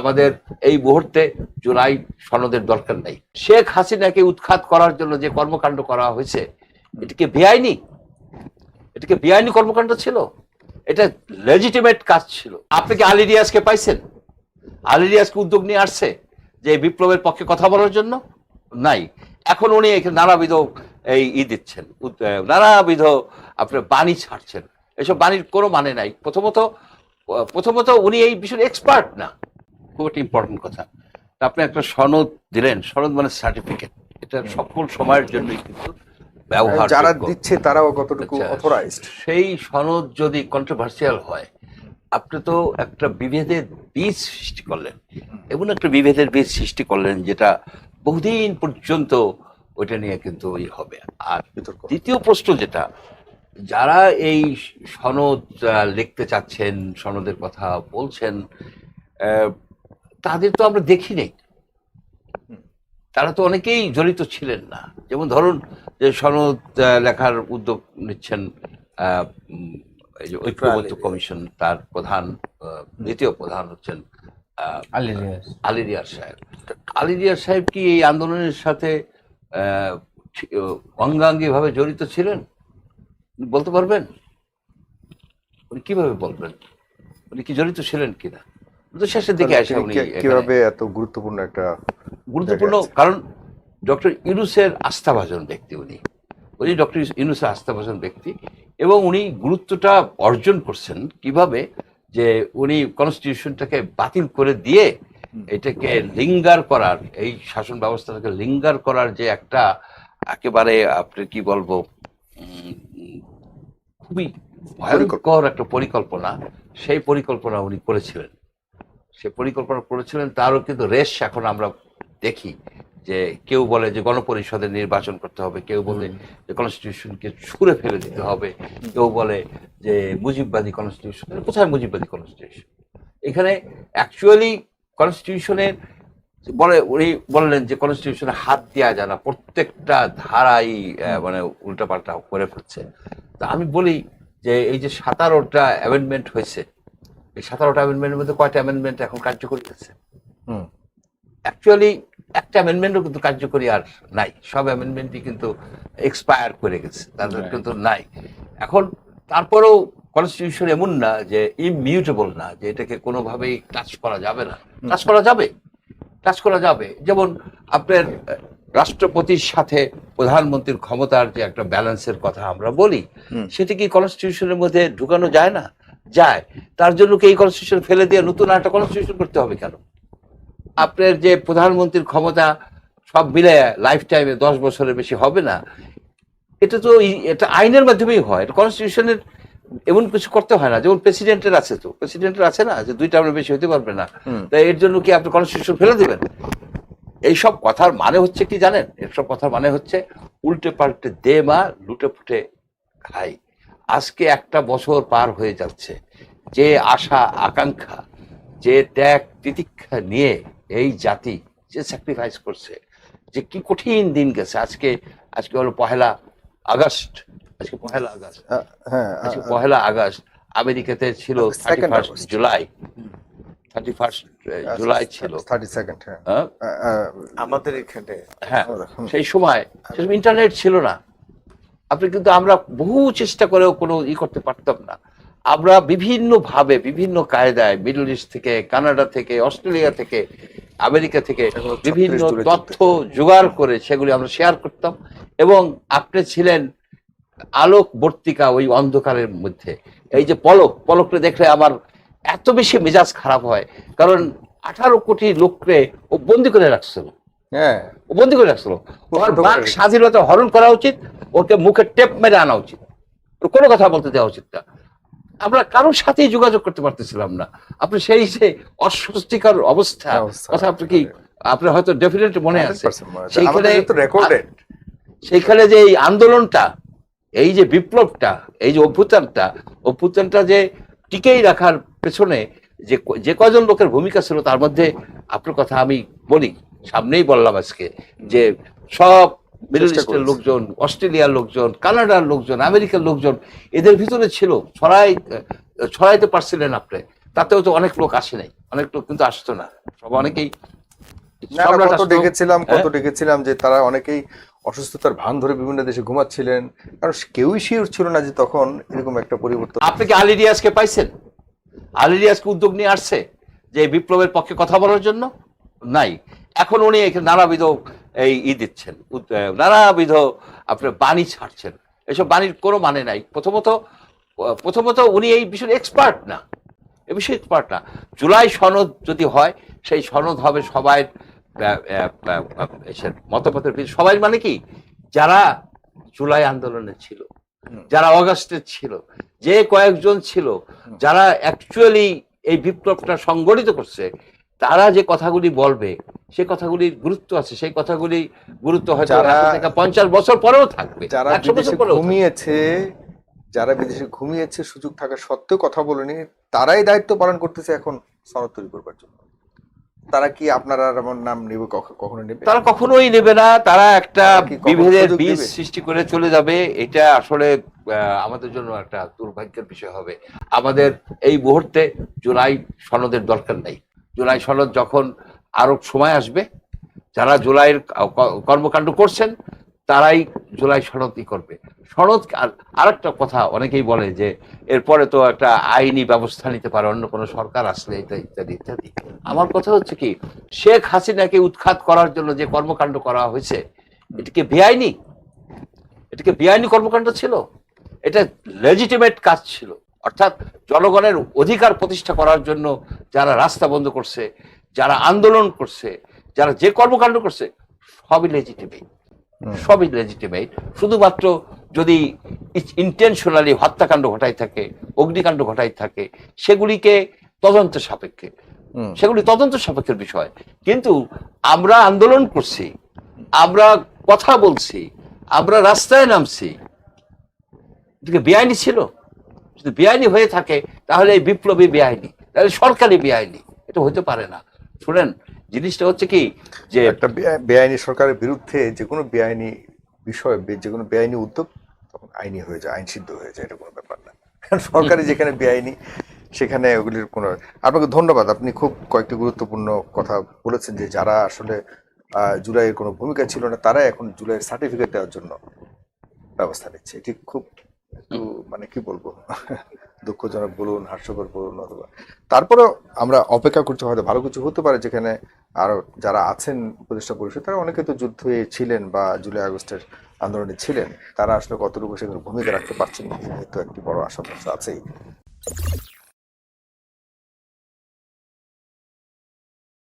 আমাদের এই মুহূর্তে জুলাই সনদের দরকার নেই। শেখ হাসিনাকে উৎখাত করার জন্য যে কর্মকাণ্ড করা হয়েছে এটাকে বেআইনি? এটাকে বেআইনি কর্মকাণ্ড ছিল? এটা লেজিটিমেট কাজ ছিল। আপনি কি আলী রিয়াজকে পাইছেন? আলী রিয়াজকে উদ্যোগ নিয়ে আসছে যে বিপ্লবের পক্ষে কথা বলার জন্য? নাই। এখন উনি নানাবিধ এই ই দিচ্ছেন নানাবিধ আপনার বাণী ছাড়ছেন। এসব বাণীর কোনো মানে নাই। প্রথমত প্রথমত উনি এই বিষয়ে এক্সপার্ট না। খুব একটা ইম্পর্টেন্ট কথা। আপনি একটা সনদ দিলেন সনদ মানে সার্টিফিকেট এটা সকল সময়ের জন্যই কিন্তু ব্যবহার যারা দিচ্ছে তারাও কতটুকু আচ্ছা, অথরাইজড সেই সনদ যদি কন্ট্রোভার্সিয়াল হয় আপনি তো একটা বিভেদের বীজ সৃষ্টি করলেন। এমন একটা বিভেদের বীজ সৃষ্টি করলেন যেটা বহুদিন পর্যন্ত ওইটা নিয়ে কিন্তু ওই হবে। আর দ্বিতীয় প্রশ্ন যেটা যারা এই সনদ লিখতে চাচ্ছেন সনদের কথা বলছেন তাদের তো আমরা দেখি নেই। তারা তো অনেকেই জড়িত ছিলেন না। যেমন ধরুন যে সনদ লেখার উদ্যোগ নিচ্ছেন ঐক্যবদ্ধ কমিশন তার প্রধান দ্বিতীয় প্রধান হচ্ছেন আহ, আলী রিয়াজ আলী রিয়াজ সাহেব। আলী রিয়াজ সাহেব কি এই আন্দোলনের সাথে আহ, ঠিক- ভাবে জড়িত ছিলেন? বলতে পারবেন? উনি কীভাবে বলবেন? উনি কি জড়িত ছিলেন কিনা? তো শেষের দিকে আসে উনি কীভাবে এত গুরুত্বপূর্ণ একটা গুরুত্বপূর্ণ কারণ ডক্টর ইউনুসের আস্থাভাজন ব্যক্তি উনি। উনি ডক্টর ইউনুসের আস্থাভাজন ব্যক্তি এবং উনি গুরুত্বটা অর্জন করছেন কীভাবে যে উনি কনস্টিটিউশনটাকে বাতিল করে দিয়ে এটাকে লিঙ্গার করার এই শাসন ব্যবস্থাটাকে লিঙ্গার করার যে একটা একেবারে আপনি কি বলব খুবই ভয়ঙ্কর একটা পরিকল্পনা সেই পরিকল্পনা উনি করেছিলেন। সে পরিকল্পনা করেছিলেন তারও কিন্তু রেশ এখন আমরা দেখি যে কেউ বলে যে গণপরিষদের নির্বাচন করতে হবে কেউ বলে যে কনস্টিটিউশনকে ছুঁড়ে ফেলে দিতে হবে কেউ বলে যে মুজিববাদী কনস্টিটিউশন কোথায় মুজিববাদী কনস্টিটিউশন এখানে অ্যাকচুয়ালি কনস্টিটিউশনের বলে উনি বললেন যে কনস্টিটিউশনে হাত দেওয়া যায় না প্রত্যেকটা ধারাই মানে উল্টাপাল্টা করে ফেলছে। তা আমি বলি যে এই যে সাতারোটা অ্যামেন্ডমেন্ট হয়েছে এই সাতারোটা অ্যামেন্ডমেন্টের মধ্যে কয়টা অ্যামেন্ডমেন্ট এখন কার্যকরী আছে হুম। অ্যাকচুয়ালি একটা অ্যামেন্ডমেন্টও কিন্তু কার্যকরী আর নাই। সব অ্যামেন্ডমেন্টই কিন্তু এক্সপায়ার করে গেছে। তাদের কিন্তু নাই। এখন তারপরেও কনস্টিটিউশন এমন না যে ইমিউটেবল না যে এটাকে কোনোভাবেই টাচ করা যাবে না। টাচ করা যাবে। টাচ করা যাবে। যেমন আপনার রাষ্ট্রপতির সাথে প্রধানমন্ত্রীর ক্ষমতার যে একটা ব্যালেন্সের কথা আমরা বলি। সেটা কি কনস্টিটিউশনের মধ্যে ঢুকানো যায় না? যায় তার জন্য কি এই কনস্টিটিউশন ফেলে দিয়ে নতুন একটা কনস্টিটিউশন করতে হবে কেন? আপনার যে প্রধানমন্ত্রীর ক্ষমতা সব মিলে লাইফ টাইমে দশ বছরের বেশি হবে না এটা তো এটা আইনের মাধ্যমেই হয়। এটা কনস্টিটিউশনের এমন কিছু করতে হয় না। যেমন প্রেসিডেন্টের আছে তো। প্রেসিডেন্টের আছে না? যে দুইটা টার্মের বেশি হতে পারবে না। তাই এর জন্য কি আপনি কনস্টিটিউশন ফেলে দেবেন? এইসব কথার মানে হচ্ছে কি জানেন? এসব কথার মানে হচ্ছে উল্টে পাল্টে দে মা লুটে ফুটে খাই। আজকে একটা বছর পার হয়ে যাচ্ছে। যে আশা আকাঙ্ক্ষা যে ত্যাগ তিতিক্ষা নিয়ে এই জাতি যে স্যাক্রিফাইস করছে যে কি কঠিন দিন গেছে। আজকে আজকে হলো পহেলা আগস্ট আজকে পহেলা আগস্ট। হ্যাঁ আজকে পহেলা আগস্ট। আমেরিকাতে ছিল thirty first July thirty first July ছিল। 32nd, হ্যাঁ। হ্যাঁ? আহ, আমাদের এখানে। হ্যাঁ সেই সময় ইন্টারনেট ছিল না। আপনি কিন্তু আমরা বহু চেষ্টা করেও কোনো ই করতে পারতাম না। আমরা বিভিন্ন ভাবে বিভিন্ন কায়দায় মিডল ইস্ট থেকে কানাডা থেকে অস্ট্রেলিয়া থেকে আমেরিকা থেকে বিভিন্ন তথ্য জোগাড় করে সেগুলি আমরা শেয়ার করতাম এবং আপনি ছিলেন আলোকবর্তিকা ওই অন্ধকারের মধ্যে। এই যে পলক পলকটা দেখলে আমার এত বেশি মেজাজ খারাপ হয়। কারণ আঠারো কোটি লোককে ও বন্দি করে রাখছিল। হ্যাঁ। ও বন্দি করে রাখছিল। ওর বাক স্বাধীনতা হরণ করা উচিত ওকে মুখে টেপ মেরে আনা উচিত। ওর কোনো কথা বলতে দেওয়া উচিত না। আমরা কারোর সাথেই যোগাযোগ করতে পারতেছিলাম না। আপনি সেই যে অস্বস্তিকর অবস্থা অবস্থা। কথা আপনি কি আপনার হয়তো ডেফিনেট মনে আছে। 100% আছে। সেইখানে রেকর্ডেড সেইখানে যে এই আন্দোলনটা এই যে বিপ্লবটা এই যে অভ্যুত্থানটা অভ্যুত্থানটা যে টিকেই রাখার পেছনে যে যে কয়জন লোকের ভূমিকা ছিল তার মধ্যে আপনার কথা আমি বলি। সামনেই বললাম আজকে যে সব মিডল ইস্টের লোকজন অস্ট্রেলিয়ার লোকজন কানাডার লোকজন আমেরিকার লোকজন এদের ভিতরে ছিল ছড়াই ছড়াইতে পারছিলেন আপনি। তাতেও তো অনেক লোক আসে নাই অনেক লোক কিন্তু আসতো না। সব অনেকেই কত কত হ্যাঁ? দেখেছিলাম যে তারা অনেকেই অসুস্থতার ভান ধরে বিভিন্ন দেশে ঘুমাচ্ছিলেন। কারণ কেউই শিওর ছিল না যে তখন এরকম একটা পরিবর্তন। আপনি কি আলিরিয়াসকে পাইছেন? আলিরিয়াসকে উদ্যোগ নিয়ে আসছে যে বিপ্লবের পক্ষে কথা বলার জন্য? নাই। এখন উনি নানাবিধ এই ই দিচ্ছেন নানাবিধ আপনার বাণী ছাড়ছেন। এসব বাণীর কোনো মানে নাই। প্রথমত প্রথমত উনি এই বিষয়ে এক্সপার্ট না। এ বিষয়ে এক্সপার্ট না। জুলাই সনদ যদি হয় সেই সনদ হবে সবাই মতপথের সবাই মানে কি? যারা জুলাই আন্দোলনে ছিল যারা অগাস্টের ছিল যে কয়েকজন ছিল যারা অ্যাকচুয়ালি এই বিপ্লবটা সংগঠিত করছে তারা যে কথাগুলি বলবে সেই কথাগুলির গুরুত্ব আছে সেই কথাগুলি গুরুত্ব হয়তো পঞ্চাশ বছর পরেও থাকবে যারা বিদেশে। ঘুমিয়েছে যারা বিদেশে ঘুমিয়েছে সুযোগ থাকা সত্ত্বেও কথা বলেনি তারাই দায়িত্ব পালন করতেছে এখন সনদ তৈরি করবার জন্য। তারা কি আপনারা আমার নাম নেবে কখনো নেবে? তারা কখনোই নেবে না তারা একটা বিভেদের বীজ সৃষ্টি করে চলে যাবে এটা আসলে আহ, আমাদের জন্য একটা দুর্ভাগ্যের বিষয় হবে। আমাদের এই মুহূর্তে জুলাই সনদের দরকার নেই। জুলাই সনদ যখন আরও সময় আসবে। যারা জুলাইয়ের কর্মকাণ্ড করছেন, তারাই জুলাই সনদই করবে। সনদ আর একটা কথা অনেকেই বলে যে, এরপরে তো একটা আইনি ব্যবস্থা নিতে পারে, অন্য কোনো সরকার আসলে এটা ইত্যাদি ইত্যাদি। আমার কথা হচ্ছে কি, শেখ হাসিনাকে উৎখাত করার জন্য যে কর্মকাণ্ড করা হয়েছে এটাকে বেআইনি? এটাকে বেআইনি কর্মকাণ্ড ছিল? এটা লেজিটিমেট কাজ ছিল। অর্থাৎ জনগণের অধিকার প্রতিষ্ঠা করার জন্য যারা রাস্তা বন্ধ করছে যারা আন্দোলন করছে যারা যে কর্মকাণ্ড করছে সবই লেজিটিমেট সবই লেজিটিমেট শুধুমাত্র যদি ইন্টেনশনালি হত্যাকাণ্ড ঘটাই থাকে অগ্নিকাণ্ড ঘটাই থাকে সেগুলিকে তদন্ত সাপেক্ষে। সেগুলি তদন্ত সাপেক্ষের বিষয়। কিন্তু আমরা আন্দোলন করছি আমরা কথা বলছি আমরা রাস্তায় নামছি। বেআইনি ছিল। যদি বেআইনি হয়ে থাকে তাহলে এই বিপ্লবী বেআইনি তাহলে সরকারি বেআইনি এটা হতে পারে না। শুনেন, জিনিসটা হচ্ছে কি যে একটা বেআইনি সরকারের বিরুদ্ধে যে কোনো বেআইনি বিষয় যে কোনো বেআইনি উদ্যোগ তখন আইনি হয়ে যায়, আইন সিদ্ধ হয়ে যায়, এটা কোনো ব্যাপার না। সরকারি যেখানে বেআইনি, সেখানে ওগুলির কোনো আপনাকে ধন্যবাদ, আপনি খুব কয়েকটি গুরুত্বপূর্ণ কথা বলেছেন যে যারা আসলে জুলাইয়ের কোনো ভূমিকা ছিল না তারা এখন জুলাইয়ের সার্টিফিকেট দেওয়ার জন্য ব্যবস্থা নিচ্ছে। এটি খুব একটু মানে কি বলব? দুঃখজনক বলুন, হাস্যকর বলুন অথবা। তারপরে আমরা অপেক্ষা করতে হয়তো ভালো কিছু হতে পারে, যেখানে আরও যারা আছেন উপদেষ্টা পরিষদ, তারা অনেকে তো যুদ্ধে ছিলেন বা জুলাই আগস্টের আন্দোলনে ছিলেন। তারা আসলে কতটুকু সেখানে ভূমিকা রাখতে পারছেন তো একটি বড় আশা আছেই